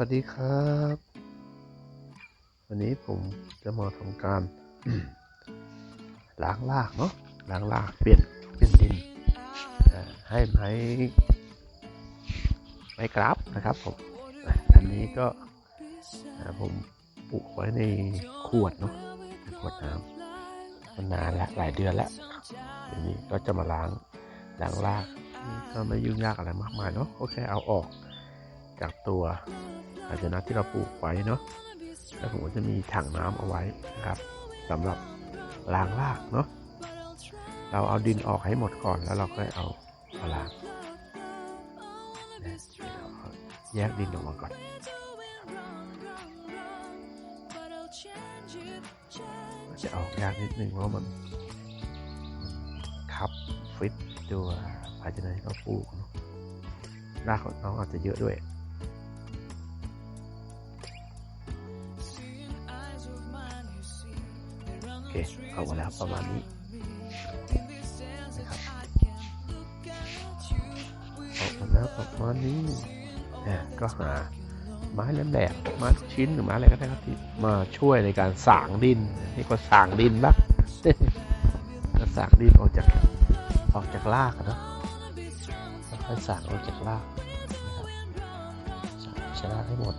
วัสดีครับ วันนี้ผมจะมาทำการ ล้างรากเนาะล้างรากเปลี่ยนเปลี่ยนดินให้ไม้ไม้กราฟนะครับผมอันนี้ก็ผมปลูกไว้ในขวดเนาะขวดน้ำมันนานแล้วหลายเดือนแล้วทีนี้ก็จะมาล้างล้างรากก็ไม่ยุ่งยากอะไรมากมายเนาะก็แค่เอาออก จากตัวภาชนะที่เราปลูกไว้เนาะแล้วผมก็จะมีถังน้ำเอาไว้นะครับสำหรับล้างรากเนาะเราเอาดินออกให้หมดก่อนแล้วเราค่อยเอามาล้างแยกดินออกมาก่อนจะออกยากนิดนึงเพราะมันคับฟิตตัวภาชนะที่เราปลูกเนาะรากของน้องอาจจะเยอะด้วย เคเอามาแล้วประมาณนี้นะครับออกมาแล้วประมาณนี้เนี่ยก็หาไม้แหลมๆไม้ชิ้นหรือไม้อะไรก็ได้ครับที่มาช่วยในการสางดินนี่ก็สางดินบ้างก็สางดินออกจากออกจากรากอะนะค่อยสางออกจากรากนะครับสางชะราให้หมด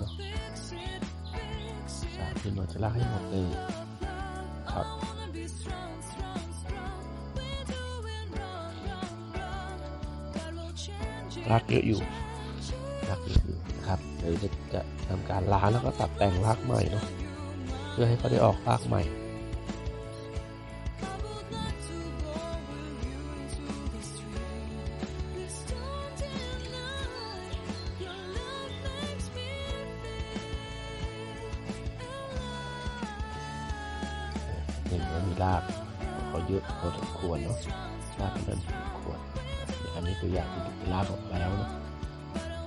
นะสางดินออกจากรากให้หมดเลย ครับรากเยอะอยู่รากเยอะอยู่นะครับเดี๋ยวจะจะทำการล้างแล้วก็ตัดแต่งรากใหม่เนาะเพื่อให้เขาได้ออกรากใหม่ เห็นว่ามีรากเขาเยอะพอสมควรเนาะรากมันสมควรอันนี้ตัวอย่างที่เป็นรากออกแล้วเนาะ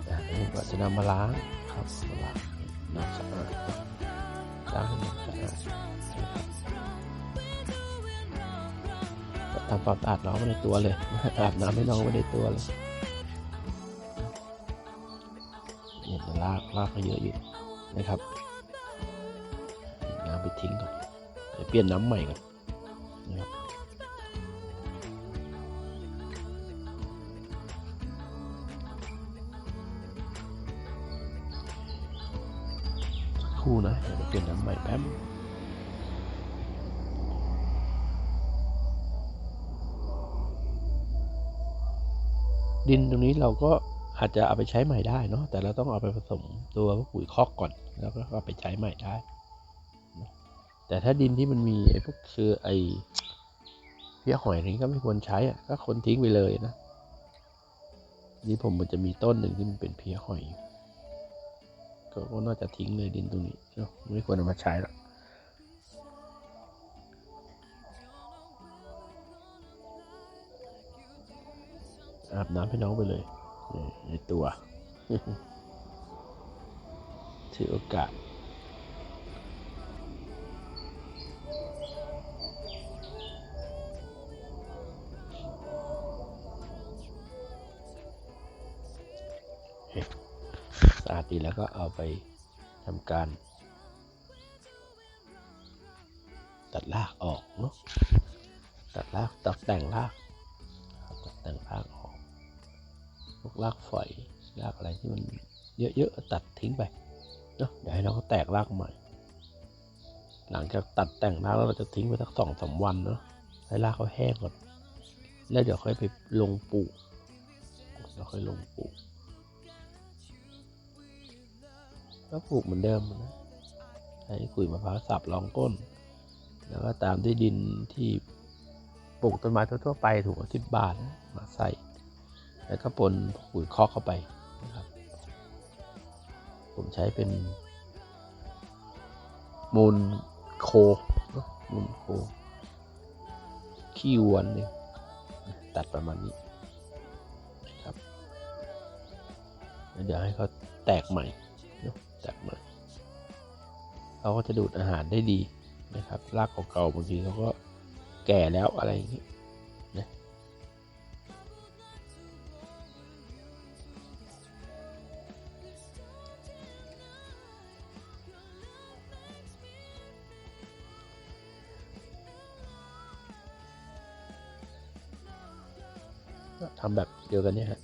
อันนี้ก็จะนำมาล้างครับมาล้างน้ำสะอาดล้างให้มันสะอาดทำความสะอาดน้องไว้ในตัวเลยอาบน้ำให้น้องไว้ในตัวเลยเนี่ยรากรากก็เยอะอยู่นะครับ น้ำไปทิ้งก่อน ดี๋ยวเปลี่ยนน้ำใหม่ก่อนนะครับคู่นะเดี๋ยวเปลี่ยนน้ำใหม่แป๊บดินตรงนี้เราก็อาจจะเอาไปใช้ใหม่ได้เนาะแต่เราต้องเอาไปผสมตัวปุ๋ยคอกก่อน แล้วก็เอาไปใช้ใหม่ได้ แต่ถ้าดินที่มันมีไอ้พวกเชื้อไอ้เพี้ยหอยนี้ก็ไม่ควรใช้อะก็คนทิ้งไปเลยนะนี่ผมมันจะมีต้นหนึ่งที่มันเป็นเพี้ยหอยก็น่าจะทิ้งเลยดินตรงนี้เนาะไม่ควรเอามาใช้หรอกอาบน้ำให้น้องไปเลยในตัว ถือโอกาส สะอาดดีแล้วก็เอาไปทำการ ตัดรากออกเนาะตัดรากตัดแต่งรากตัดแต่งรากออกพวกรากฝอยรากอะไรที่มันเยอะๆตัดทิ้งไปเนาะเดี๋ยวให้น้องเขาแตกรากใหม่ หลังจากตัดแต่งรากแล้วเราจะทิ้งไว้สักสองสามวันเนาะให้รากเขาแห้งก่อน แล้วเดี๋ยวค่อยไปลงปลูกแล้วค่อยลงปลูก ก็ปลูกเหมือนเดิมนะใช้ขุยมะพร้าวสับรองก้น แล้วก็ตามด้วยดินที่ปลูกต้นไม้ทั่วๆไปถูกสิบบาทนะมาใส่ แล้วก็ปนปุ๋ยคอกเข้าไปนะครับ ผมใช้เป็นมูลโคมูลโคขี้วัวเนี่ยตัดประมาณนี้ครับ เดี๋ยวให้เขาแตกใหม่ จับมาเขาก็จะดูดอาหารได้ดีนะครับรากเก่าๆบางทีเขาก็แก่แล้วอะไรอย่างนี้นะทำแบบเดียวกันเนี่ยฮะ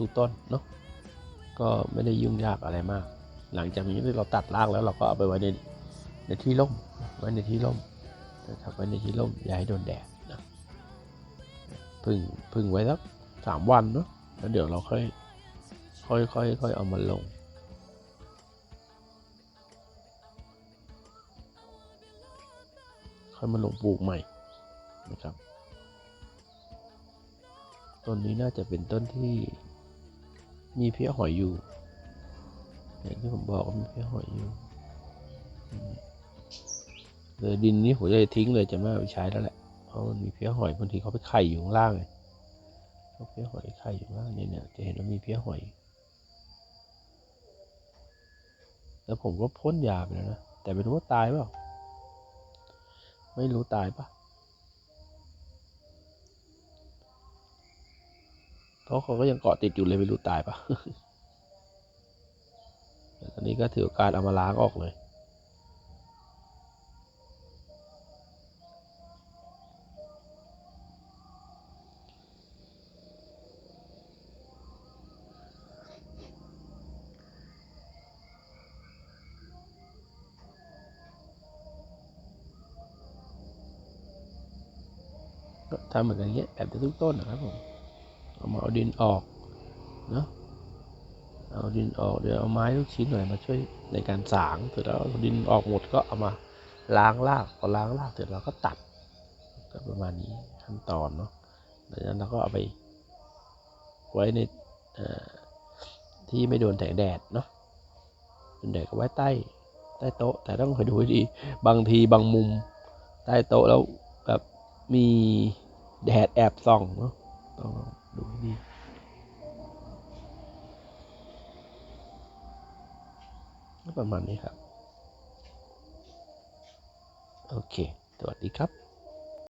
ทุกๆต้นเนาะก็ไม่ได้ยุ่งยากอะไรมาก หลังจากนี้เราตัดรากแล้วเราก็เอาไปไว้ในในที่ร่มไว้ในที่ร่มนะครับไว้ในที่ร่มอย่าให้โดนแดดนะพึ่งพึ่งไว้สักสามวันเนาะแล้วเดี๋ยวเราค่อยค่อยค่อยค่อยเอามาลงค่อยมาลงปลูกใหม่นะครับต้นนี้น่าจะเป็นต้นที่มีเพี้ยหอยอยู่ อย่างที่ผมบอกมีเพี้ยหอยอยู่เลยดินนี้ผมจะทิ้งเลยจะไม่เอาไปใช้แล้วแหละเพราะมันมีเพี้ยหอยบางทีเขาไปไข่อยู่ข้างล่างเลยเขาเพี้ยหอยไข่อยู่ข้างล่างเนี่ยเนี่ยจะเห็นว่ามีเพี้ยหอย แล้วผมก็พ่นยาไปแล้วนะแต่ไม่รู้ว่าตายเปล่าไม่รู้ตายปะเพราะเขาก็ยังเกาะติดอยู่เลยไม่รู้ตายปะ อนนี้ก็ถือโอกาสเอามาล้างออกเลยก็ทำเหมือนกันอย่างเงี้ยแบบทุกต้นนะครับผม เอามาเอาดินออกเนาะ เอาดินออกเดี๋ยวเอาไม้ลูกชิ้นหน่อยมาช่วยในการสางเสร็จแล้วดินออกหมดก็เอามาล้างรากพอล้างรากเสร็จเราก็ตัดก็ประมาณนี้ขั้นตอนเนาะดังนั้นเราก็เอาไป ไว้ในที่ไม่โดนแสงแดดเนาะโดนแดดก็ไว้ใต้ใต้โต๊ะ แต่ต้องคอยดูให้ดี บางทีบางมุม ใต้โต๊ะแล้วแบบมีแดดแอบส่องเนาะต้องดูให้ดี ประมาณนี้ครับ โอเค สวัสดีครับ